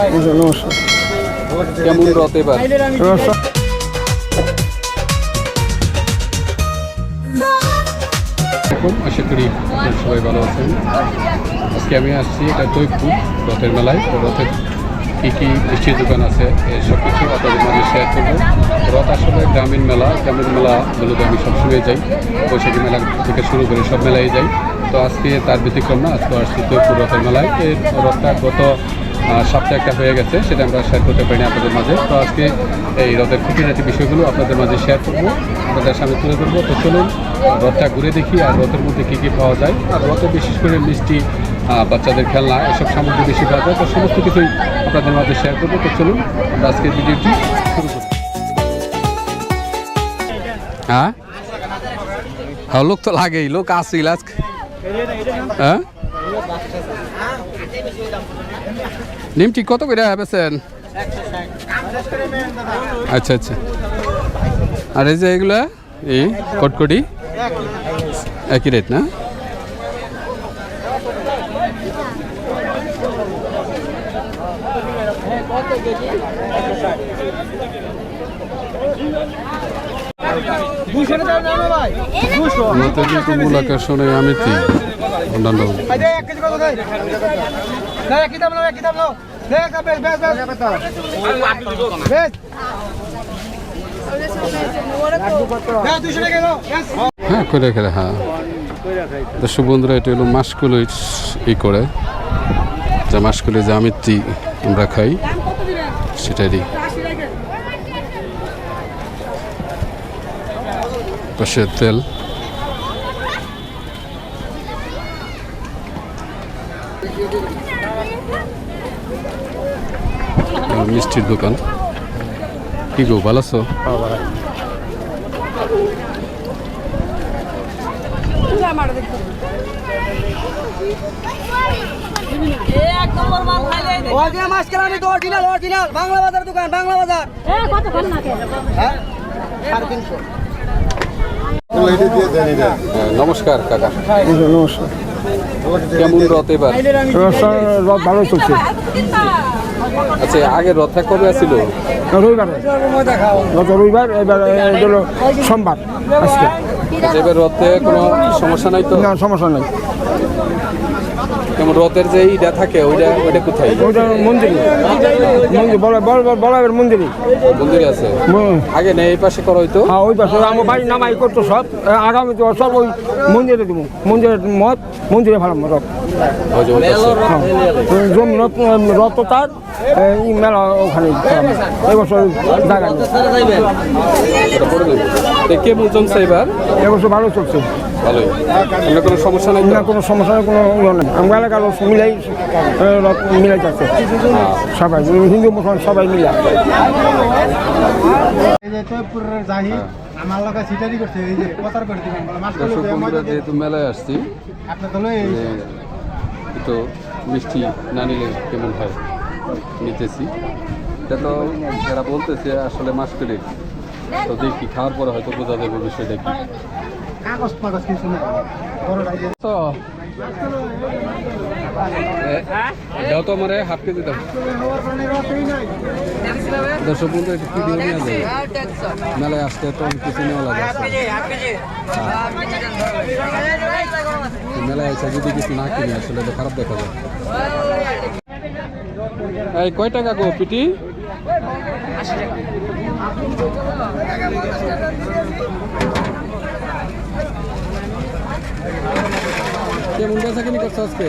নমস্কার নমস্কার কেমন রথ এবার আশা করি সবাই ভালো আছেন আজকে আমি আসছি, এটা জয়পুর রথের মেলায়। রথের কী কী মিষ্টির দোকান আছে সব কিছু আপনাদের মাঝে শেয়ার করব রথ আসলে গ্রামীণ মেলা গ্রামীণ মেলাগুলোতে আমি সবসময় যাই বৈশাখী মেলা থেকে শুরু করে সব মেলায়। যাই তো আজকে তার ব্যতিক্রম না, আজকে আসছি জয়পুর রথের মেলায়। রথটা গত সপ্তাহে একটা হয়ে গেছে, সেটা আমরা শেয়ার করতে পারিনি আপনাদের মাঝে। তো আজকে এই রথের খুঁটিনাটি বিষয়গুলো আপনাদের মাঝে শেয়ার করব, আপনাদের সামনে তুলে ধরবো। তো চলুন, রথটা ঘুরে দেখি আর রথের মধ্যে কী কী পাওয়া যায়। আর রথে বিশেষ করে মিষ্টি বাচ্চাদের খেলনা, এসব সামগ্রী বেশি পাওয়া যায়। তো সমস্ত কিছুই আপনাদের মাঝে শেয়ার করব। তো চলুন, আমরা আজকের ভিডিওটি শুরু করি। হ্যাঁ? হ্যাঁ লোক তো লাগেই, লোক আসছিল আজকে। হ্যাঁ? নিমটি কত করে বেছেন আচ্ছা আচ্ছা। আর এই যে এগুলা এই কটকটি? একই রেট না? নতুন কুমুল আকাশনে আমিতি। অন্যান্য। হ্যাঁ করে করে হ্যাঁ। দর্শক বন্ধুরা, এটা হলো মাসকুলি ই করে। যে মাসকুলি যে আমিত্তি আমরা খাই, সেটারই। পাশে তেল। মিষ্টির দোকান। কি গো ভালো আছো? বাংলা বাজার দোকান বাংলা বাজার হ্যাঁ, নমস্কার কাকা। নমস্কার। কেমন রথ এবার? রথ ভালো চলছে। আচ্ছা আগে রথটা কবে আসছিল রবিবারে। গত রবিবার এবার সোমবার আজকে। আচ্ছা, এবার রথে কোনো সমস্যা নাই তো? না সমস্যা নেই। যেমন রথের যে ইটা থাকে ওইটা ওইটা কোথায়? ওইটা মন্দিরে। মন্দির বড় বড় বড় বড় মন্দিরে। মন্দিরে আছে? আগে নেই এই পাশে করা হইতো হ্যাঁ ওই পাশে। আমার বাড়ি নামাই করতো সব। আগামী তো সব ওই মন্দিরে দেবো মন্দিরের মত মন্দিরে ভালো রথ। হ্যাঁ জমি রথ তার। এই মেলা ওখানে এই বছর জায়গা কেমন জমছে এবার? এবছর ভালো চলছে। ভালোই। আপনার কোনো সমস্যা নাই না কোনো সমস্যা নেই কোনো ইয়ে নেই। আমরা এলাকার লোক মিলাই মিলাই যাচ্ছে। সবাই হিন্দু মুসলমান সবাই মিলা। এই যে জয়পুরের জাহি আমার লোক সিটারি করছে এই যে প্রচার করে দিবেন বলে মাছ বন্ধুরা যেহেতু মেলায় আসছি আপনি তো মিষ্টি না নিলে কেমন হয়? নিতেছি। এটা তো যারা বলতেছে আসলে মাস করে তো দেখি খাওয়ার পরে হয়তো বোঝা যাবে বিষয়টা কি। কাগজ মাগজ কিছু না বড় এই তো এটাও তো আমার হাফ কেজি দাম। দর্শক বন্ধু একটু ভিডিও নিয়ে যায় মেলায় আসতে তো কিছু নেওয়া লাগে। মেলায় এসে যদি কিছু না কিনে আসলে এটা খারাপ দেখা যায় এই কয় টাকা গো পিটি কেমন বেচা কিনি করছ আজকে?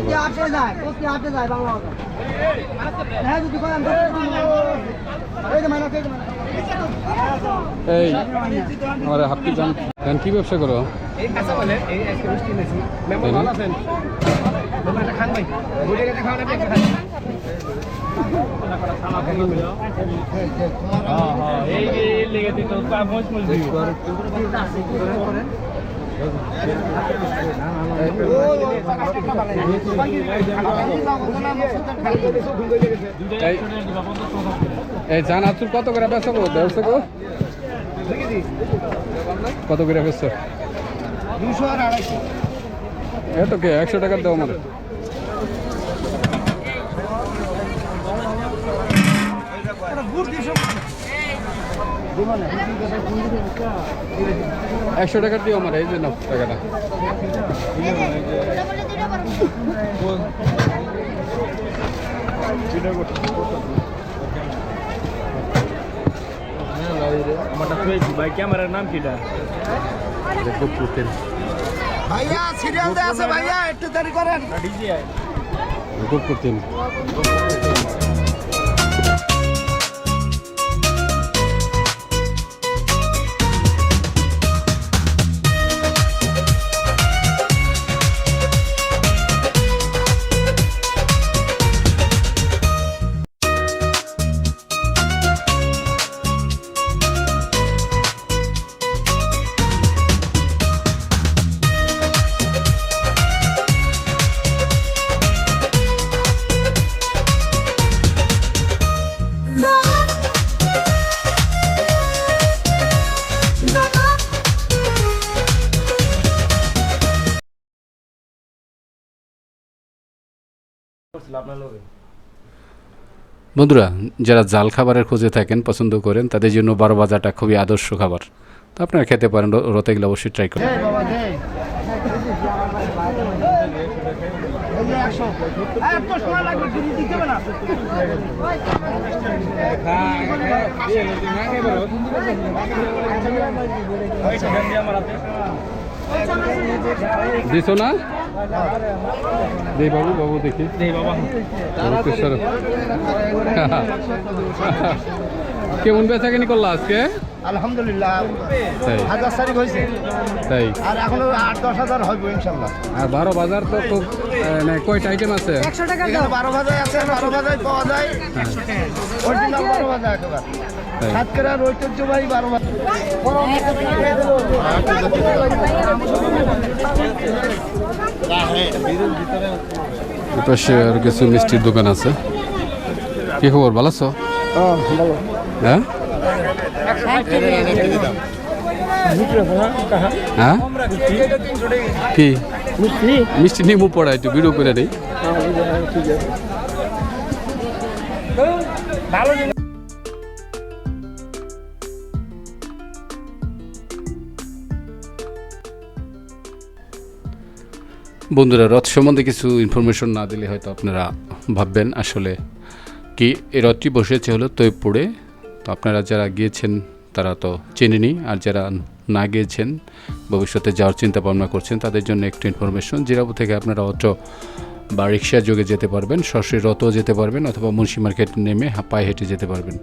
প্রতি আটে যায় প্রতি আটে যায় বাংলা বাজার হ্যাঁ যদি করেন এই আমার হাপ্পি জান জান কি ব্যবসা করো এই কাঁচা বলে এই জান আতুর কত করে বেচো গো? দেড়শো গো? কত করে বেচছো? দুশো আর আড়াইশো এত কে, একশো টাকার দাও আমার একশো টাকার দিও আমার এই যে নাও টাকাটা। ভাই ক্যামেরার নাম কিটা ভাইয়া সিরিয়াল আছে ভাইয়া একটু দেরি করেন। বন্ধুরা যারা জাল খাবারের খোঁজে থাকেন পছন্দ করেন তাদের জন্য বারো বাজারটা খুবই আদর্শ খাবার। তো আপনারা খেতে পারেন র- রতে গেলে অবশ্যই ট্রাই করুন। দিতে হবে না। দিছো না? দে বাবু বাবু দেখি। বাবু। কেমন বেচা কিনি করলা আজকে? আলহামদুলিল্লাহ। হাজার তারিখ হয়েছে। তাই। আর এখনও আট দশ হাজার হবে ইনশাল্লাহ আর বারো বাজার তো খুব মানে কয়টা আইটেম আছে? একশো টাকা বারো ভাজায় আছে বারো ভাজায় পাওয়া যায়। অরিজিনাল বারো একেবারে। ঐতিহ্যবাহী বারো পাশে আর কিছু মিষ্টির দোকান আছে। কি খবর? ভালো আছো? হ্যাঁ? ভালো হ্যাঁ? কি? মিষ্টি নিমু পড়া, একটু ভিডিও করে দেই। ঠিক বন্ধুরা, রথ সম্বন্ধে কিছু ইনফরমেশন না দিলে হয়তো আপনারা ভাববেন আসলে কি এই রথটি বসেছে হলো তৈপুরে। তো আপনারা যারা গিয়েছেন তারা তো চেনেনি, আর যারা না গিয়েছেন, ভবিষ্যতে যাওয়ার চিন্তা ভাবনা করছেন, তাদের জন্য একটু ইনফরমেশন জিরাবু থেকে আপনারা অটো বা রিক্সা যোগে যেতে পারবেন, সরাসরি রথও যেতে পারবেন, অথবা মুন্সি মার্কেট নেমে পায়ে হেঁটে যেতে পারবেন।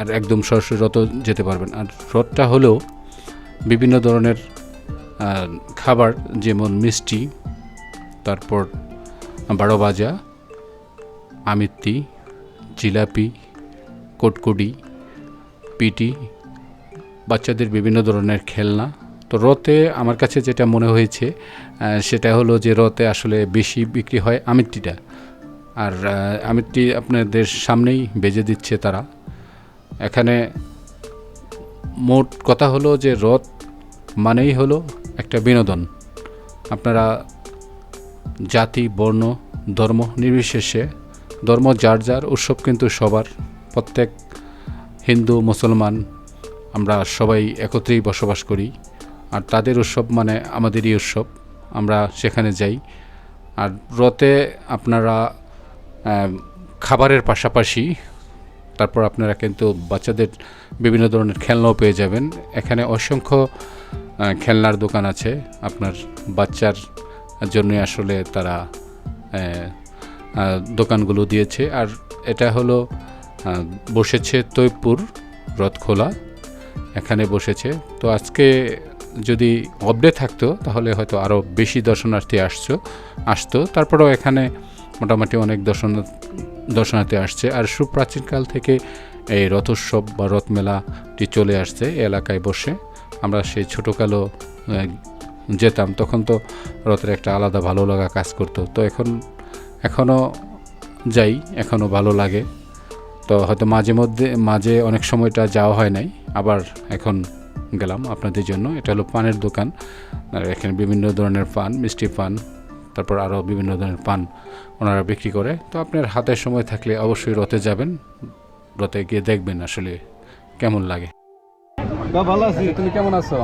আর একদম সরাসরি রথ যেতে পারবেন। আর রথটা হলো বিভিন্ন ধরনের খাবার, যেমন মিষ্টি তারপর বারো ভাজা, আমিত্তি, জিলাপি কোটকুডি পিটি বাচ্চাদের বিভিন্ন ধরনের খেলনা। তো রথে আমার কাছে যেটা মনে হয়েছে সেটা হলো যে রথে আসলে বেশি বিক্রি হয় আমিত্তিটা। আর আমিত্তি আপনাদের সামনেই বেজে দিচ্ছে তারা। এখানে মোট কথা হলো যে রথ মানেই হলো একটা বিনোদন। আপনারা জাতি, বর্ণ, ধর্ম নির্বিশেষে, ধর্ম যার যার উৎসব কিন্তু সবার। প্রত্যেক হিন্দু, মুসলমান আমরা সবাই একত্রেই বসবাস করি। আর তাদের উৎসব মানে আমাদেরই উৎসব, আমরা সেখানে যাই। আর রথে আপনারা খাবারের পাশাপাশি তারপর আপনারা কিন্তু বাচ্চাদের বিভিন্ন ধরনের খেলনাও পেয়ে যাবেন। এখানে অসংখ্য খেলনার দোকান আছে। আপনার বাচ্চার জন্য আসলে তারা দোকানগুলো দিয়েছে। আর এটা হলো বসেছে তৈপুর রথখোলা, এখানে বসেছে। তো আজকে যদি অবডে থাকতো, তাহলে হয়তো আরও বেশি দর্শনার্থী আসছো, আসতো। তারপরেও এখানে মোটামুটি অনেক দর্শন, দর্শনার্থী আসছে। আর সুপ্রাচীনকাল থেকে এই রথোৎসব বা রথমেলাটি চলে আসছে এলাকায় বসে। আমরা সেই ছোটোকালো যেতাম তখন তো রথের একটা আলাদা ভালো লাগা কাজ করতো। তো এখন এখনও যাই এখনও ভালো লাগে। তো হয়তো মাঝে মধ্যে মাঝে অনেক সময়টা যাওয়া হয় নাই আবার এখন গেলাম আপনাদের জন্য। এটা হলো পানের দোকান। আর এখানে বিভিন্ন ধরনের পান মিষ্টি পান তারপর আরও বিভিন্ন ধরনের পান ওনারা বিক্রি করে। তো আপনার হাতের সময় থাকলে অবশ্যই রথে যাবেন রথে গিয়ে দেখবেন আসলে কেমন লাগে। ভালো আছি। তুমি কেমন আছো?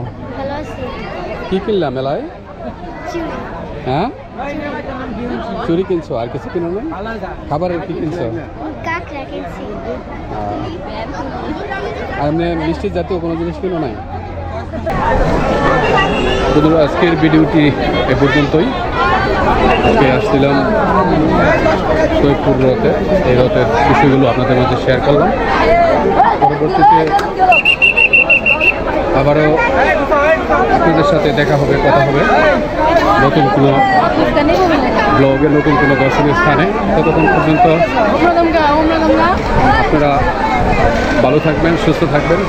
কি কিনলাম মেলায়? হ্যাঁ? চুরি কিনছো? আর কিছু কিনো না খাবারের কি কিনছো? আর এমনি মিষ্টি জাতীয় কোনো জিনিস কিনো নাই? বন্ধুরা আজকের ভিডিওটি এ পর্যন্তই। আজকে আসছিলাম সৈয়দপুর রথে। এই রথের বিষয়গুলো আপনাদের মধ্যে শেয়ার করলাম। পরবর্তীতে আবারও আপনাদের সাথে দেখা হবে কথা হবে। নতুন কোনো ব্লগে নতুন কোনো দর্শনীয় স্থানে। ততক্ষণ পর্যন্ত আপনারা ভালো থাকবেন সুস্থ থাকবেন।